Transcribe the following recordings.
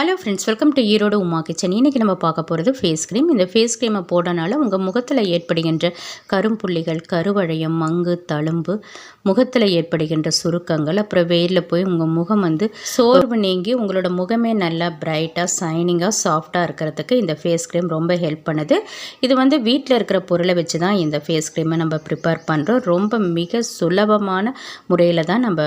Hello friends welcome to Erode Uma kitchen இன்றைக்கி நம்ம பார்க்க போகிறது ஃபேஸ் க்ரீம் இந்த ஃபேஸ் க்ரீமை போடனால உங்கள் முகத்தில் ஏற்படுகின்ற கரும்புள்ளிகள் கருவழையம் மங்கு தழும்பு முகத்தில் ஏற்படுகின்ற சுருக்கங்கள் அப்புறம் வெயிலில் போய் உங்கள் முகம் வந்து சோர்வு நீங்கி உங்களோட முகமே நல்லா பிரைட்டாக சைனிங்காக சாஃப்டாக இருக்கிறதுக்கு இந்த ஃபேஸ் க்ரீம் ரொம்ப ஹெல்ப் பண்ணுது. இது வந்து வீட்டில் இருக்கிற பொருளை வச்சு தான் இந்த ஃபேஸ் க்ரீமை நம்ம ப்ரிப்பேர் பண்ணுறோம் ரொம்ப மிக சுலபமான முறையில் தான் நம்ம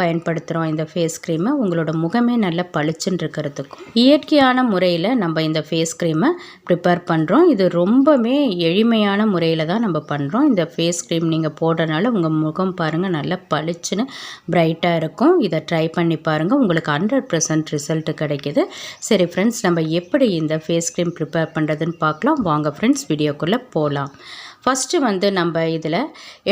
பயன்படுத்துகிறோம் இந்த ஃபேஸ் க்ரீமை உங்களோட முகமே நல்லா பளிச்சுன்னு இருக்கிறதுக்கும் இயற்கையான முறையில் நம்ம இந்த ஃபேஸ் க்ரீமை ப்ரிப்பேர் பண்ணுறோம் இது ரொம்பவே எளிமையான முறையில் தான் நம்ம பண்ணுறோம் இந்த ஃபேஸ் க்ரீம் நீங்கள் போடுறனால உங்கள் முகம் பாருங்கள் நல்லா பளிச்சுன்னு பிரைட்டாக இருக்கும். இதை ட்ரை பண்ணி பாருங்கள் உங்களுக்கு ஹண்ட்ரட் பர்சன்ட் ரிசல்ட் கிடைக்கிது. சரி ஃப்ரெண்ட்ஸ் நம்ம எப்படி இந்த ஃபேஸ் க்ரீம் ப்ரிப்பேர் பண்ணுறதுன்னு பார்க்கலாம். வாங்க ஃப்ரெண்ட்ஸ் வீடியோக்குள்ளே போகலாம் ஃபஸ்ட்டு வந்து நம்ம இதில்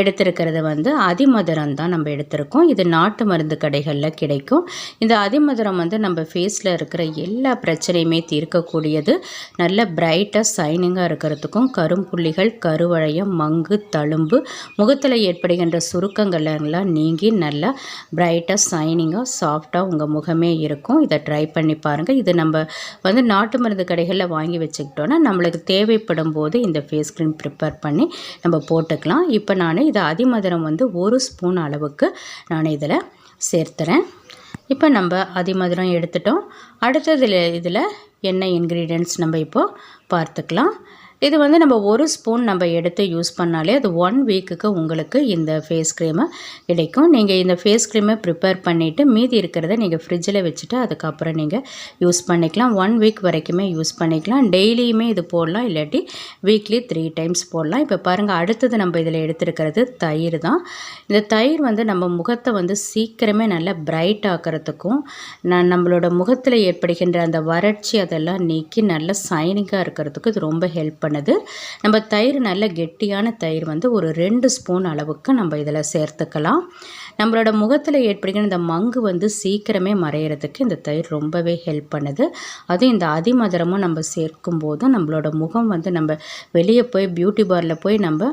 எடுத்திருக்கிறது வந்து அதிமதுரம் தான் நம்ம எடுத்திருக்கோம். இது நாட்டு மருந்து கடைகளில் கிடைக்கும். இந்த அதிமதுரம் வந்து நம்ம ஃபேஸில் இருக்கிற எல்லா பிரச்சனையுமே தீர்க்கக்கூடியது. நல்ல பிரைட்டாக சைனிங்காக இருக்கிறதுக்கும் கரும்புள்ளிகள் கருவழையம் மங்கு தழும்பு முகத்தில் ஏற்படுகின்ற சுருக்கங்கள்லாம் நீங்கி நல்லா பிரைட்டாக சைனிங்காக சாஃப்டாக உங்கள் முகமே இருக்கும். இதை ட்ரை பண்ணி பாருங்கள் இது நம்ம வந்து நாட்டு மருந்து கடைகளில் வாங்கி வச்சுக்கிட்டோன்னா நம்மளுக்கு தேவைப்படும் போது இந்த ஃபேஸ் க்ரீம் ப்ரிப்பேர் பண்ணி நம்ம போட்டுக்கலாம். இப்போ நான் இதை அதிமதுரம் வந்து ஒரு ஸ்பூன் அளவுக்கு நான் இதில் சேர்த்துறேன். இப்போ நம்ம அதிமதுரம் எடுத்துட்டோம். அடுத்ததில் இதில் என்ன இன்க்ரீடியன்ட்ஸ் நம்ம இப்போது பார்த்துக்கலாம். இது வந்து நம்ம ஒரு ஸ்பூன் நம்ம எடுத்து யூஸ் பண்ணாலே அது ஒன் வீக்குக்கு உங்களுக்கு இந்த ஃபேஸ் க்ரீமை கிடைக்கும். நீங்கள் இந்த ஃபேஸ் க்ரீமை ப்ரிப்பேர் பண்ணிவிட்டு மீதி இருக்கிறத நீங்கள் ஃப்ரிட்ஜில் வச்சுட்டு அதுக்கப்புறம் நீங்கள் யூஸ் பண்ணிக்கலாம். ஒன் வீக் வரைக்குமே யூஸ் பண்ணிக்கலாம். டெய்லியுமே இது போடலாம். இல்லாட்டி வீக்லி த்ரீ டைம்ஸ் போடலாம். இப்போ பாருங்கள் அடுத்தது நம்ம இதில் எடுத்துருக்கிறது தயிர் தான். இந்த தயிர் வந்து நம்ம முகத்தை வந்து சீக்கிரமே நல்லா பிரைட் ஆக்கிறதுக்கும் நான் நம்மளோட முகத்தில் ஏற்படுகின்ற அந்த வறட்சி அதெல்லாம் நீக்கி நல்லா சைனிங்காக இருக்கிறதுக்கு இது ரொம்ப ஹெல்ப் பண்ணுது. நம்ம தயிர் நல்ல கெட்டியான தயிர் வந்து ஒரு ரெண்டு ஸ்பூன் அளவுக்கு நம்ம இதில் சேர்த்துக்கலாம். நம்மளோட முகத்தில் ஏற்படுகிற இந்த மங்கு வந்து சீக்கிரமே மறையிறதுக்கு இந்த தயிர் ரொம்பவே ஹெல்ப் பண்ணுது. அதுவும் இந்த அதிமதுரமும் நம்ம சேர்க்கும் போதும் நம்மளோட முகம் வந்து நம்ம வெளியே போய் பியூட்டி பார்லர் போய் நம்ம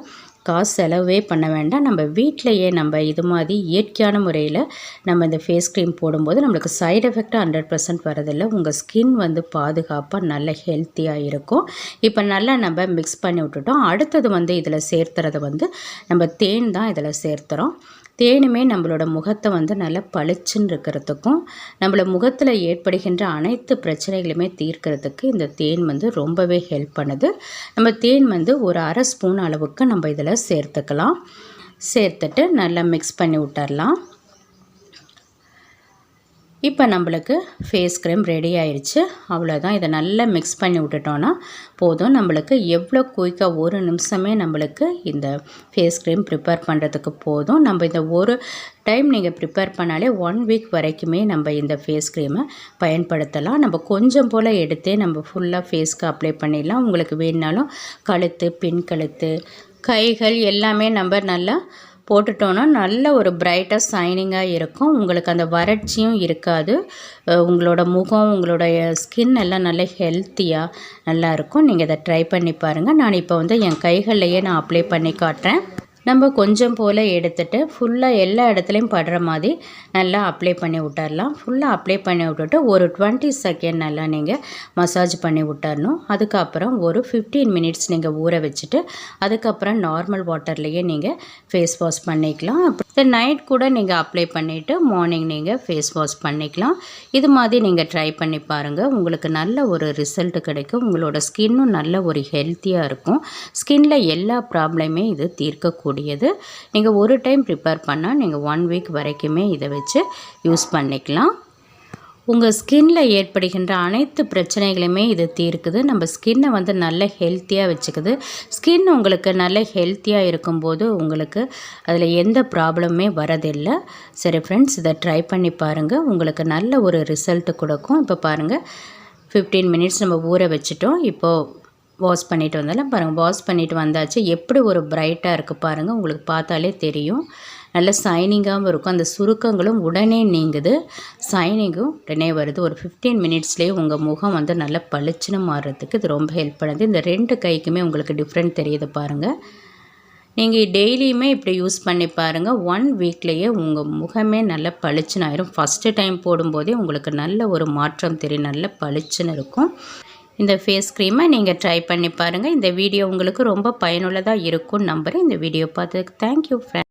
காசு செலவே பண்ண வேண்டாம். நம்ம வீட்டிலையே நம்ம இது மாதிரி இயற்கையான முறையில் நம்ம இந்த ஃபேஸ் க்ரீம் போடும்போது நம்மளுக்கு சைடு எஃபெக்ட் ஹண்ட்ரட் பர்சன்ட் வரதில்லை உங்கள் ஸ்கின் வந்து பாதுகாப்பாக நல்ல ஹெல்த்தியாக இருக்கும். இப்போ நல்லா நம்ம மிக்ஸ் பண்ணி விட்டுட்டோம். அடுத்தது வந்து இதில் சேர்த்துறது வந்து நம்ம தேன் தான் இதில் சேர்த்துறோம். தேனுமே நம்மளோட முகத்தை வந்து நல்லா பளிச்சுன்னு இருக்கிறதுக்கும் நம்மள முகத்தில் ஏற்படுகின்ற அனைத்து பிரச்சனைகளுமே தீர்க்கிறதுக்கு இந்த தேன் வந்து ரொம்பவே ஹெல்ப் பண்ணுது. நம்ம தேன் வந்து ஒரு அரை ஸ்பூன் அளவுக்கு நம்ம இதில் சேர்த்துக்கலாம். சேர்த்துட்டு நல்லா மிக்ஸ் பண்ணி விட்டுறலாம். இப்போ நம்மளுக்கு ஃபேஸ் க்ரீம் ரெடி ஆயிடுச்சு அவ்வளோதான் இதை நல்லா மிக்ஸ் பண்ணி விட்டுட்டோன்னா போதும். நம்மளுக்கு எவ்வளோ குயிக்காக ஒரு நிமிஷமே நம்மளுக்கு இந்த ஃபேஸ் க்ரீம் ப்ரிப்பேர் பண்ணுறதுக்கு போதும். நம்ம இந்த ஒரு டைம் நீங்கள் ப்ரிப்பேர் பண்ணாலே ஒன் வீக் வரைக்குமே நம்ம இந்த ஃபேஸ் க்ரீமை பயன்படுத்தலாம். நம்ம கொஞ்சம் போல் எடுத்தே நம்ம ஃபுல்லாக ஃபேஸ்க்கு அப்ளை பண்ணிடலாம். உங்களுக்கு வேணுனாலும் கழுத்து பின் கழுத்து கைகள் எல்லாமே நம்ம நல்லா போட்டுட்டோன்னா நல்ல ஒரு பிரைட்டாக சைனிங்காக இருக்கும். உங்களுக்கு அந்த வறட்சியும் இருக்காது. உங்களோட முகம் உங்களுடைய ஸ்கின் எல்லாம் நல்ல ஹெல்த்தியாக நல்லாயிருக்கும் நீங்கள் இதை ட்ரை பண்ணி பாருங்கள் நான் இப்போ வந்து என் கைகள்லையே நான் அப்ளை பண்ணி காட்டுறேன். நம்ம கொஞ்சம் போல் எடுத்துகிட்டு ஃபுல்லாக எல்லா இடத்துலையும் படுற மாதிரி நல்லா அப்ளை பண்ணி விட்டுறலாம் ஃபுல்லாக அப்ளை பண்ணி விட்டுட்டு ஒரு டுவெண்ட்டி செகண்ட் நல்லா நீங்கள் மசாஜ் பண்ணி விட்டுறணும் அதுக்கப்புறம் ஒரு ஃபிஃப்டீன் மினிட்ஸ் நீங்கள் ஊற வச்சுட்டு அதுக்கப்புறம் நார்மல் வாட்டர்லேயே நீங்கள் ஃபேஸ் வாஷ் பண்ணிக்கலாம். அப்புறம் நைட் கூட நீங்கள் அப்ளை பண்ணிவிட்டு மார்னிங் நீங்கள் ஃபேஸ் வாஷ் பண்ணிக்கலாம். இது மாதிரி நீங்கள் ட்ரை பண்ணி பாருங்கள் உங்களுக்கு நல்ல ஒரு ரிசல்ட் கிடைக்கும். உங்களோட ஸ்கின்னும் நல்ல ஒரு ஹெல்த்தியாக இருக்கும். ஸ்கின்னில் எல்லா ப்ராப்ளமே இது தீர்க்கக்கூடும். கூடியது நீங்கள் ஒரு டைம் ப்ரிப்பேர் பண்ணால் நீங்கள் ஒன் வீக் வரைக்குமே இதை வச்சு யூஸ் பண்ணிக்கலாம். உங்கள் ஸ்கின்ல ஏற்படுகின்ற அனைத்து பிரச்சனைகளையுமே இது தீர்க்குது. நம்ம ஸ்கின்னை வந்து நல்ல ஹெல்த்தியாக வச்சுக்குது. ஸ்கின் உங்களுக்கு நல்ல ஹெல்த்தியாக இருக்கும்போது உங்களுக்கு அதில் எந்த ப்ராப்ளமே வரதில்லை. சரி ஃப்ரெண்ட்ஸ் இதை ட்ரை பண்ணி பாருங்கள் உங்களுக்கு நல்ல ஒரு ரிசல்ட்டு கொடுக்கும். இப்போ பாருங்கள் ஃபிஃப்டீன் மினிட்ஸ் நம்ம ஊற வச்சுட்டோம். இப்போது வாஷ் பண்ணிட்டு வந்தாலும் பாருங்கள் வாஷ் பண்ணிவிட்டு வந்தாச்சு. எப்படி ஒரு பிரைட்டாக இருக்குது பாருங்கள் உங்களுக்கு பார்த்தாலே தெரியும். நல்ல சைனிங்காகவும் இருக்கும். அந்த சுருக்கங்களும் உடனே நீங்குது. சைனிங்கும் உடனே வருது. ஒரு ஃபிஃப்டீன் மினிட்ஸ்லேயே உங்கள் முகம் வந்து நல்லா பளிச்சுன்னு மாறுறதுக்கு இது ரொம்ப ஹெல்ப் பண்ணுது. இந்த ரெண்டு கைக்குமே உங்களுக்கு டிஃப்ரெண்ட் தெரியுது பாருங்கள் நீங்கள் டெய்லியுமே இப்படி யூஸ் பண்ணி பாருங்கள் ஒன் வீக்லேயே உங்கள் முகமே நல்லா பளிச்சுன்னு ஆயிரும். ஃபஸ்ட்டு டைம் போடும்போதே உங்களுக்கு நல்ல ஒரு மாற்றம் தெரியும். நல்ல பளிச்சுன்னு இருக்கும். இந்த ஃபேஸ் க்ரீமை நீங்கள் ட்ரை பண்ணி பாருங்கள் இந்த வீடியோ உங்களுக்கு ரொம்ப பயனுள்ளதாக இருக்கும்னு நம்புகிறேன் இந்த வீடியோ பார்த்ததுக்கு தேங்க்யூ ஃப்ரெண்ட்